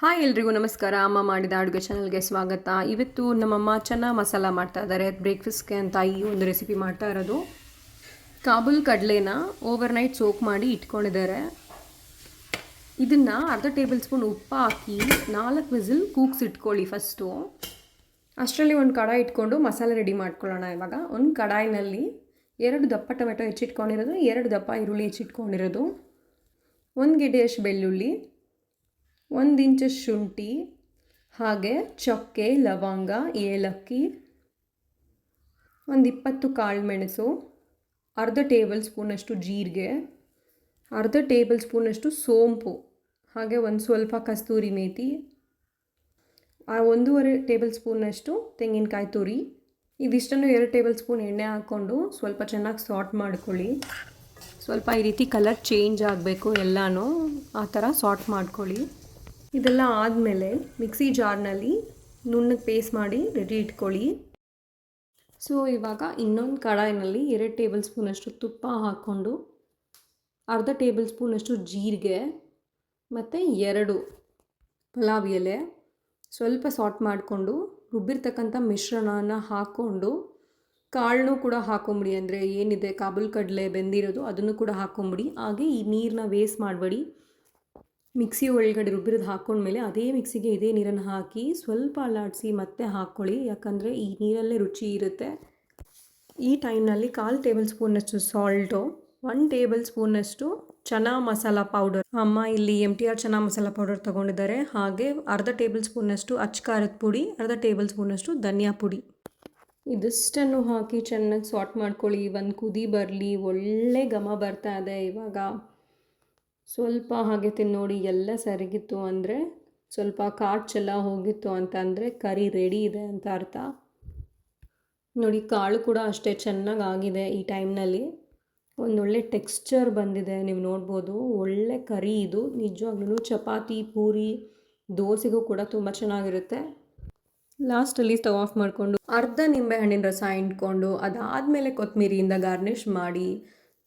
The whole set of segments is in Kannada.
ಹಾಯ್ ಎಲ್ರಿಗೂ ನಮಸ್ಕಾರ. ಅಮ್ಮ ಮಾಡಿದ ಅಡುಗೆ ಚಾನಲ್ಗೆ ಸ್ವಾಗತ. ಇವತ್ತು ನಮ್ಮಮ್ಮ ಚೆನ್ನ ಮಸಾಲ ಮಾಡ್ತಾ ಇದ್ದಾರೆ. ಬ್ರೇಕ್ಫಾಸ್ಟ್ಗೆ ಅಂತ ಈ ಒಂದು ರೆಸಿಪಿ ಮಾಡ್ತಾ ಇರೋದು. ಕಾಬೂಲ್ ಕಡಲೆನ ಓವರ್ ನೈಟ್ ಸೋಕ್ ಮಾಡಿ ಇಟ್ಕೊಂಡಿದ್ದಾರೆ. ಇದನ್ನು ಅರ್ಧ ಟೇಬಲ್ ಸ್ಪೂನ್ ಉಪ್ಪು ಹಾಕಿ ನಾಲ್ಕು ವಿಸಿಲ್ ಕೂಕ್ಸ್ ಇಟ್ಕೊಳ್ಳಿ ಫಸ್ಟು ಅಷ್ಟರಲ್ಲಿ ಒಂದು ಕಡಾಯಿ ಇಟ್ಕೊಂಡು ಮಸಾಲೆ ರೆಡಿ ಮಾಡ್ಕೊಳ್ಳೋಣ ಇವಾಗ. ಒಂದು ಕಡಾಯಿನಲ್ಲಿ ಎರಡು ದಪ್ಪ ಟೊಮೆಟೊ ಹೆಚ್ಚಿಟ್ಕೊಂಡಿರೋದು, ಎರಡು ದಪ್ಪ ಈರುಳ್ಳಿ ಹೆಚ್ಚಿಟ್ಕೊಂಡಿರೋದು, ಒಂದು ಗೆಡ್ಡೆಯಷ್ಟು ಬೆಳ್ಳುಳ್ಳಿ ಒಂದು ಇಂಚು ಶುಂಠಿ, ಹಾಗೆ ಚಕ್ಕೆ, ಲವಂಗ, ಏಲಕ್ಕಿ, ಒಂದು ಇಪ್ಪತ್ತು ಕಾಳು ಮೆಣಸು, ಅರ್ಧ ಟೇಬಲ್ ಸ್ಪೂನಷ್ಟು ಜೀರಿಗೆ, ಅರ್ಧ ಟೇಬಲ್ ಸ್ಪೂನಷ್ಟು ಸೋಂಪು, ಹಾಗೆ ಒಂದು ಸ್ವಲ್ಪ ಕಸ್ತೂರಿ ಮೇತಿ, ಆ ಒಂದೂವರೆ ಟೇಬಲ್ ಸ್ಪೂನಷ್ಟು ತೆಂಗಿನಕಾಯಿ ತುರಿ. ಇದಿಷ್ಟನ್ನು ಎರಡು ಟೇಬಲ್ ಸ್ಪೂನ್ ಎಣ್ಣೆ ಹಾಕ್ಕೊಂಡು ಸ್ವಲ್ಪ ಚೆನ್ನಾಗಿ ಸಾಟ್ ಮಾಡ್ಕೊಳ್ಳಿ. ಸ್ವಲ್ಪ ಈ ರೀತಿ ಕಲರ್ ಚೇಂಜ್ ಆಗಬೇಕು ಎಲ್ಲನೂ, ಆ ಥರ ಸಾಟ್ ಮಾಡ್ಕೊಳ್ಳಿ. ಇದೆಲ್ಲ ಆದಮೇಲೆ ಮಿಕ್ಸಿ ಜಾರ್ನಲ್ಲಿ ನುಣ್ಣಗೆ ಪೇಸ್ಟ್ ಮಾಡಿ ರೆಡಿ ಇಟ್ಕೊಳ್ಳಿ. ಸೊ, ಇವಾಗ ಇನ್ನೊಂದು ಕಡಾಯಿನಲ್ಲಿ ಎರಡು ಟೇಬಲ್ ಸ್ಪೂನಷ್ಟು ತುಪ್ಪ ಹಾಕ್ಕೊಂಡು ಅರ್ಧ ಟೇಬಲ್ ಸ್ಪೂನಷ್ಟು ಜೀರಿಗೆ ಮತ್ತು ಎರಡು ಪಲಾವ್ ಎಲೆ ಸ್ವಲ್ಪ ಸಾಟ್ ಮಾಡಿಕೊಂಡು ರುಬ್ಬಿರ್ತಕ್ಕಂಥ ಮಿಶ್ರಣನ ಹಾಕ್ಕೊಂಡು ಕಾಳನ್ನು ಕೂಡ ಹಾಕೊಂಬಿಡಿ. ಅಂದರೆ ಏನಿದೆ, ಕಾಬೂಲ್ ಕಡಲೆ ಬೆಂದಿರೋದು ಅದನ್ನು ಕೂಡ ಹಾಕೊಂಬಿಡಿ. ಹಾಗೆ ಈ ನೀರನ್ನ ವೇಸ್ಟ್ ಮಾಡಬೇಡಿ. ಮಿಕ್ಸಿ ಒಳಗಡೆ ರುಬ್ಬಿರೋದು ಹಾಕ್ಕೊಂಡ್ಮೇಲೆ ಅದೇ ಮಿಕ್ಸಿಗೆ ಇದೇ ನೀರನ್ನು ಹಾಕಿ ಸ್ವಲ್ಪ ಅಲ್ಲಾಡಿಸಿ ಮತ್ತೆ ಹಾಕ್ಕೊಳ್ಳಿ. ಯಾಕಂದರೆ ಈ ನೀರಲ್ಲೇ ರುಚಿ ಇರುತ್ತೆ. ಈ ಟೈಮ್ನಲ್ಲಿ ಕಾಲು ಟೇಬಲ್ ಸ್ಪೂನಷ್ಟು ಸಾಲ್ಟು, ಒನ್ ಟೇಬಲ್ ಸ್ಪೂನಷ್ಟು ಚನಾ ಮಸಾಲ ಪೌಡರ್. ಅಮ್ಮ ಇಲ್ಲಿ M T R chana masala powder ತೊಗೊಂಡಿದ್ದಾರೆ. ಹಾಗೆ ಅರ್ಧ ಟೇಬಲ್ ಸ್ಪೂನಷ್ಟು ಅಚ್ಕಾರದ ಪುಡಿ, ಅರ್ಧ ಟೇಬಲ್ ಸ್ಪೂನಷ್ಟು ಧನಿಯಾ ಪುಡಿ. ಇದಿಷ್ಟನ್ನು ಹಾಕಿ ಚೆನ್ನಾಗಿ ಸಾಟ್ ಮಾಡ್ಕೊಳ್ಳಿ. ಒಂದು ಕುದಿ ಬರಲಿ, ಒಳ್ಳೆ ಘಮ ಬರ್ತಾ ಇದೆ ಇವಾಗ. ಸ್ವಲ್ಪ ಹಾಗೆ ತಿನ್ನೋಡಿ ಎಲ್ಲ ಸರಿಗಿತ್ತು ಅಂದರೆ ಸ್ವಲ್ಪ ಕಾಚೆಲ್ಲ ಹೋಗಿತ್ತು ಅಂತ ಅಂದರೆ ಕರಿ ರೆಡಿ ಇದೆ ಅಂತ ಅರ್ಥ. ನೋಡಿ, ಕಾಳು ಕೂಡ ಅಷ್ಟೇ ಚೆನ್ನಾಗಿ ಆಗಿದೆ ಈ ಟೈಮ್ನಲ್ಲಿ. ಒಂದೊಳ್ಳೆ ಟೆಕ್ಸ್ಚರ್ ಬಂದಿದೆ, ನೀವು ನೋಡ್ಬೋದು. ಒಳ್ಳೆ ಕರಿ ಇದು. ನಿಜವಾಗ್ಲೂ ಚಪಾತಿ, ಪೂರಿ, ದೋಸೆಗೂ ಕೂಡ ತುಂಬ ಚೆನ್ನಾಗಿರುತ್ತೆ. ಲಾಸ್ಟಲ್ಲಿ ಸ್ಟವ್ ಆಫ್ ಮಾಡಿಕೊಂಡು ಅರ್ಧ ನಿಂಬೆಹಣ್ಣಿನ ರಸ ಹಿಂಡ್ಕೊಂಡು ಅದಾದಮೇಲೆ ಕೊತ್ತಂಬರಿಯಿಂದ ಗಾರ್ನಿಷ್ ಮಾಡಿ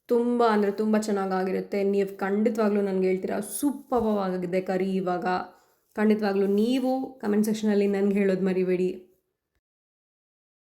ತುಂಬ ಅಂದರೆ ತುಂಬ ಚೆನ್ನಾಗಾಗಿರುತ್ತೆ. ನೀವು ಖಂಡಿತವಾಗ್ಲೂ ನನಗೆ ಹೇಳ್ತೀರಾ ಸೂಪರ್ವಾಗಿದೆ ಕರಿ ಇವಾಗ. ಖಂಡಿತವಾಗ್ಲೂ ನೀವು ಕಮೆಂಟ್ ಸೆಕ್ಷನಲ್ಲಿ ನನಗೆ ಹೇಳೋದು ಮರಿಬೇಡಿ.